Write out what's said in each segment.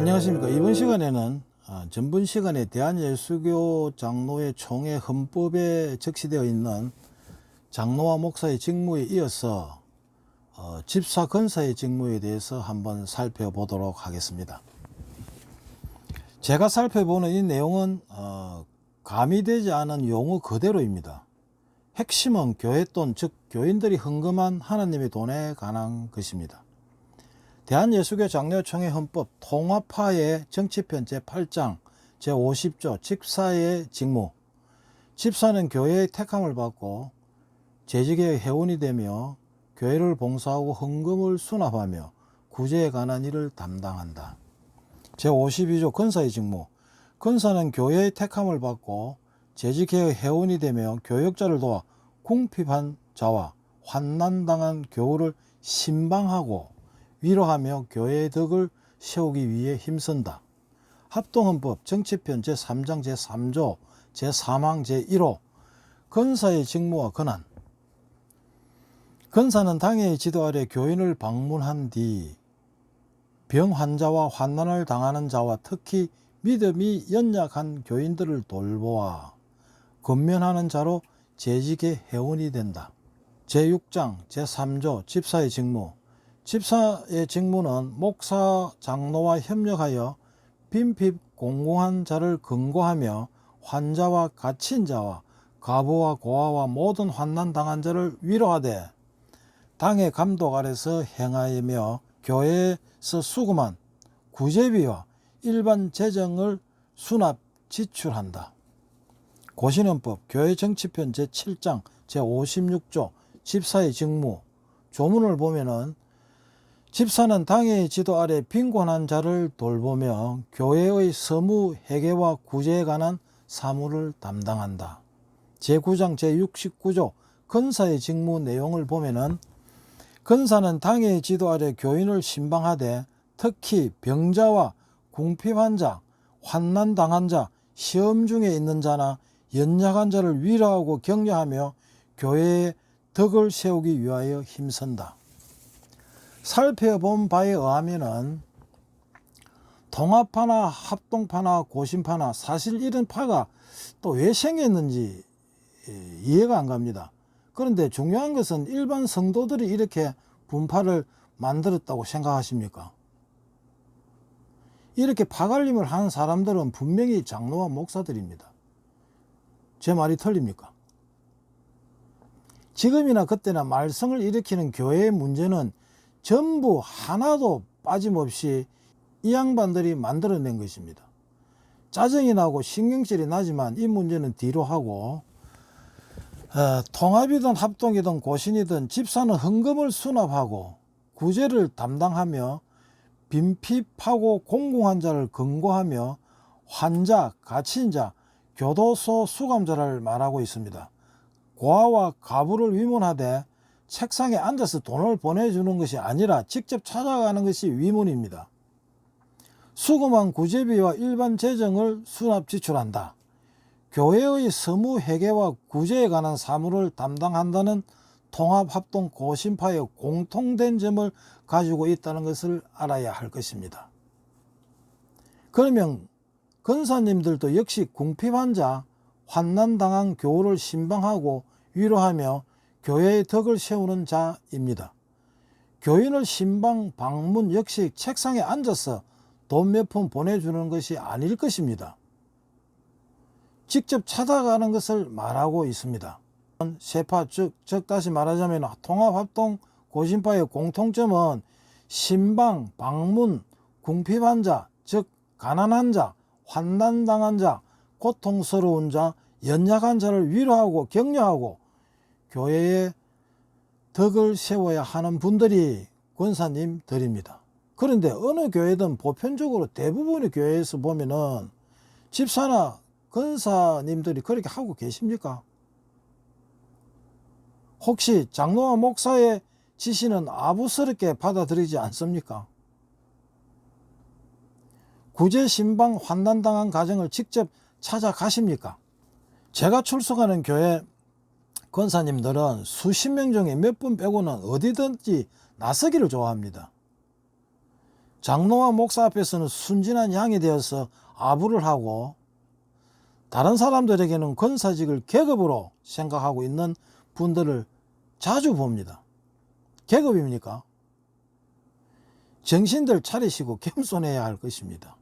안녕하십니까. 이번 시간에는 아, 전번 시간에 대한예수교 장로회 총회 헌법에 적시되어 있는 장로와 목사의 직무에 이어서 어, 집사 건사의 직무에 대해서 한번 살펴보도록 하겠습니다. 제가 살펴보는 이 내용은 어, 가미되지 않은 용어 그대로입니다. 핵심은 교회 돈, 즉 교인들이 헌금한 하나님의 돈에 관한 것입니다. 대한예수교 장로총회 헌법 통합파의 정치편 제8장 제50조 집사의 직무 집사는 교회의 택함을 받고 재직의 회원이 되며 교회를 봉사하고 헌금을 수납하며 구제에 관한 일을 담당한다. 제52조 건사의 직무 건사는 교회의 택함을 받고 재직회의 회원이 되며 교역자를 도와 궁핍한 자와 환난당한 교우를 신방하고 위로하며 교회의 덕을 세우기 위해 힘쓴다. 합동헌법 정치편 제3장 제3조 제3항 제1호 건사의 직무와 권한 건사는 당의 지도 아래 교인을 방문한 뒤 병 환자와 환난을 당하는 자와 특히 믿음이 연약한 교인들을 돌보아 건면하는 자로 재직의 회원이 된다. 제6장 제3조 집사의 직무 집사의 직무는 목사 장로와 협력하여 빈핍 공공한 자를 근고하며 환자와 갇힌 자와 과부와 고아와 모든 환난 당한 자를 위로하되 당의 감독 아래서 행하며 교회에서 수금한 구제비와 일반 재정을 수납 지출한다. 고신헌법 교회 정치편 제7장 제56조 집사의 직무 조문을 보면은 집사는 당의 지도 아래 빈곤한 자를 돌보며 교회의 서무 회계와 구제에 관한 사무를 담당한다. 제9장 제69조 건사의 직무 내용을 보면은 건사는 당의 지도 아래 교인을 신방하되 특히 병자와 궁핍한 자, 환난 당한 자, 시험 중에 있는 자나 연약한 자를 위로하고 격려하며 교회의 덕을 세우기 위하여 힘쓴다. 살펴본 바에 의하면은 통합파나 합동파나 고심파나 사실 이런 파가 또 왜 생겼는지 예, 이해가 안 갑니다. 그런데 중요한 것은 일반 성도들이 이렇게 분파를 만들었다고 생각하십니까? 이렇게 파갈림을 한 사람들은 분명히 장로와 목사들입니다. 제 말이 틀립니까? 지금이나 그때나 말썽을 일으키는 교회의 문제는 전부 하나도 빠짐없이 이 양반들이 만들어낸 것입니다. 짜증이 나고 신경질이 나지만 이 문제는 뒤로 하고 어, 통합이든 합동이든 고신이든 집사는 헌금을 수납하고 구제를 담당하며 빈핍하고 공공환자를 근고하며 환자, 갇힌 자, 교도소 수감자를 말하고 있습니다. 고아와 가부를 위문하되 책상에 앉아서 돈을 보내주는 것이 아니라 직접 찾아가는 것이 위문입니다. 수금한 구제비와 일반 재정을 수납 지출한다. 교회의 서무 회계와 구제에 관한 사무를 담당한다는 통합합동 고심파의 공통된 점을 가지고 있다는 것을 알아야 할 것입니다. 그러면 건사님들도 역시 궁핍한 자, 환난당한 교우를 신방하고 위로하며 교회의 덕을 세우는 자입니다. 교인을 신방 방문 역시 책상에 앉아서 돈 몇 푼 보내주는 것이 아닐 것입니다. 직접 찾아가는 것을 말하고 있습니다. 세파 즉, 즉 다시 말하자면 통합합동 고심파의 공통점은 신방, 방문, 궁핍한 자, 즉 가난한 자, 환난당한 자, 고통스러운 자, 연약한 자를 위로하고 격려하고 교회의 덕을 세워야 하는 분들이 권사님들입니다. 그런데 어느 교회든 보편적으로 대부분의 교회에서 보면은 집사나 권사님들이 그렇게 하고 계십니까? 혹시 장로와 목사의 지시는 아부스럽게 받아들이지 않습니까? 구제 신방 환난당한 가정을 직접 찾아가십니까? 제가 출석하는 교회 권사님들은 수십 명 중에 몇 분 빼고는 어디든지 나서기를 좋아합니다. 장로와 목사 앞에서는 순진한 양이 되어서 아부를 하고 다른 사람들에게는 권사직을 계급으로 생각하고 있는 분들을 자주 봅니다. 계급입니까? 정신들 차리시고 겸손해야 할 것입니다.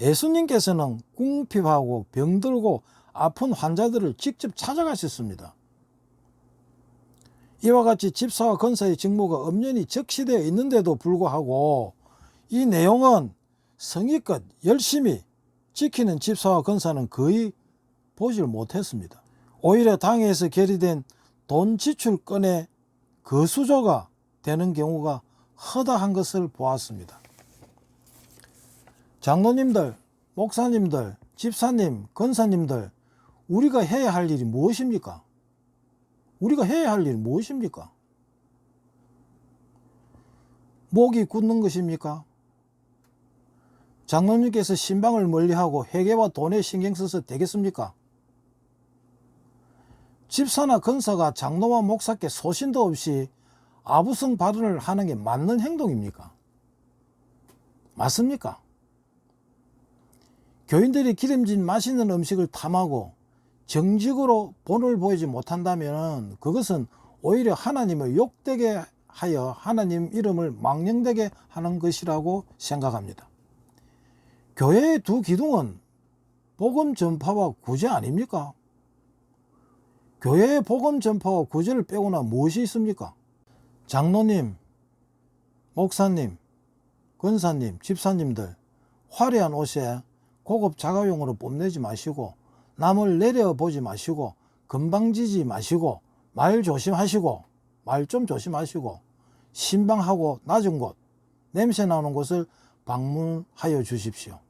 예수님께서는 궁핍하고 병들고 아픈 환자들을 직접 찾아가셨습니다. 이와 같이 집사와 건사의 직무가 엄연히 적시되어 있는데도 불구하고 이 내용은 성의껏 열심히 지키는 집사와 건사는 거의 보질 못했습니다. 오히려 당에서 결의된 돈 지출건의 거수조가 되는 경우가 허다한 것을 보았습니다. 장로님들, 목사님들, 집사님, 건사님들, 우리가 해야 할 일이 무엇입니까? 우리가 해야 할 일이 무엇입니까? 목이 굳는 것입니까? 장로님께서 신방을 멀리하고 회개와 돈에 신경 써서 되겠습니까? 집사나 건사가 장로와 목사께 소신도 없이 아부성 발언을 하는 게 맞는 행동입니까? 맞습니까? 교인들이 기름진 맛있는 음식을 탐하고 정직으로 본을 보이지 못한다면 그것은 오히려 하나님을 욕되게 하여 하나님 이름을 망령되게 하는 것이라고 생각합니다. 교회의 두 기둥은 복음 전파와 구제 아닙니까? 교회의 복음 전파와 구제를 빼고나 무엇이 있습니까? 장로님, 목사님, 권사님, 집사님들 화려한 옷에 고급 자가용으로 뽐내지 마시고 남을 내려보지 마시고 금방지지 마시고 말 조심하시고 말 좀 조심하시고 신방하고 낮은 곳 냄새 나는 곳을 방문하여 주십시오.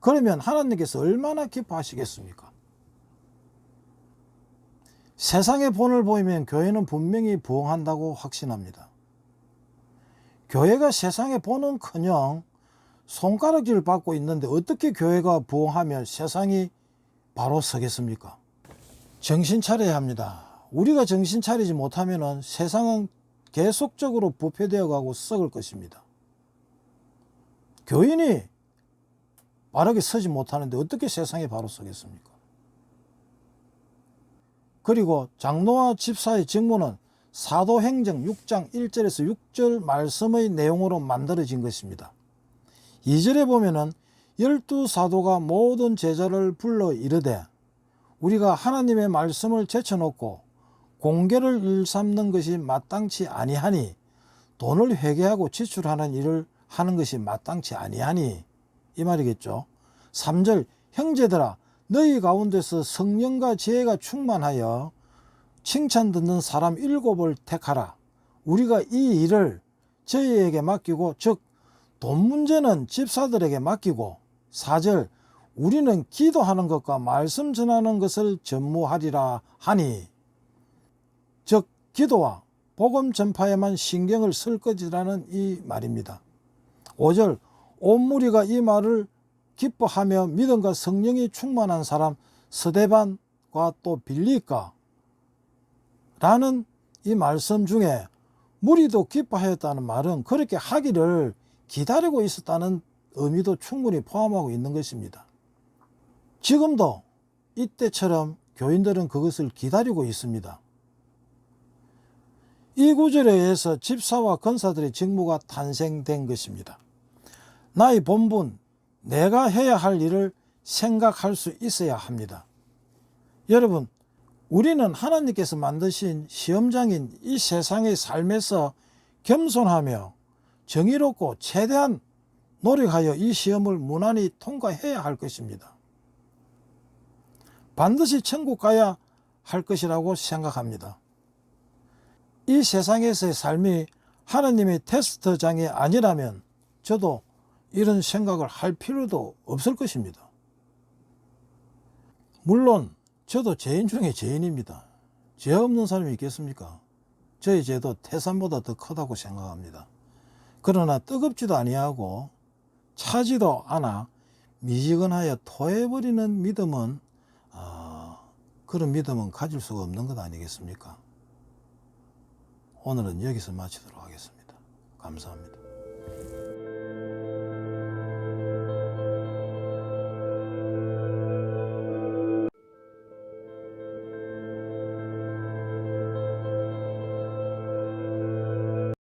그러면 하나님께서 얼마나 기뻐하시겠습니까? 세상의 본을 보이면 교회는 분명히 부흥한다고 확신합니다. 교회가 세상의 본은 커녕 손가락질을 받고 있는데 어떻게 교회가 부흥하면 세상이 바로 서겠습니까? 정신 차려야 합니다. 우리가 정신 차리지 못하면 세상은 계속적으로 부패되어 가고 썩을 것입니다. 교인이 바르게 서지 못하는데 어떻게 세상에 바로 서겠습니까? 그리고 장로와 집사의 직무는 사도행정 6장 1절에서 6절 말씀의 내용으로 만들어진 것입니다. 2절에 보면은 열두 사도가 모든 제자를 불러 이르되 우리가 하나님의 말씀을 제쳐놓고 공개를 일삼는 것이 마땅치 아니하니 돈을 회개하고 지출하는 일을 하는 것이 마땅치 아니하니 이 말이겠죠. 3절 형제들아 너희 가운데서 성령과 지혜가 충만하여 칭찬 듣는 사람 일곱을 택하라. 우리가 이 일을 저희에게 맡기고 즉 돈 문제는 집사들에게 맡기고 4절 우리는 기도하는 것과 말씀 전하는 것을 전무하리라 하니 즉 기도와 복음 전파에만 신경을 쓸 것이라는 이 말입니다. 5절 온 무리가 이 말을 기뻐하며 믿음과 성령이 충만한 사람 스데반과 또 빌리까 라는 이 말씀 중에 무리도 기뻐하였다는 말은 그렇게 하기를 기다리고 있었다는 의미도 충분히 포함하고 있는 것입니다. 지금도 이때처럼 교인들은 그것을 기다리고 있습니다. 이 구절에 의해서 집사와 건사들의 직무가 탄생된 것입니다. 나의 본분, 내가 해야 할 일을 생각할 수 있어야 합니다. 여러분, 우리는 하나님께서 만드신 시험장인 이 세상의 삶에서 겸손하며 정의롭고 최대한 노력하여 이 시험을 무난히 통과해야 할 것입니다. 반드시 천국 가야 할 것이라고 생각합니다. 이 세상에서의 삶이 하나님의 테스트장이 아니라면 저도 이런 생각을 할 필요도 없을 것입니다. 물론 저도 죄인 중에 죄인입니다. 죄 없는 사람이 있겠습니까? 저의 죄도 태산보다 더 크다고 생각합니다. 그러나 뜨겁지도 아니하고 차지도 않아 미지근하여 토해버리는 믿음은 어, 그런 믿음은 가질 수가 없는 것 아니겠습니까? 오늘은 여기서 마치도록 하겠습니다. 감사합니다.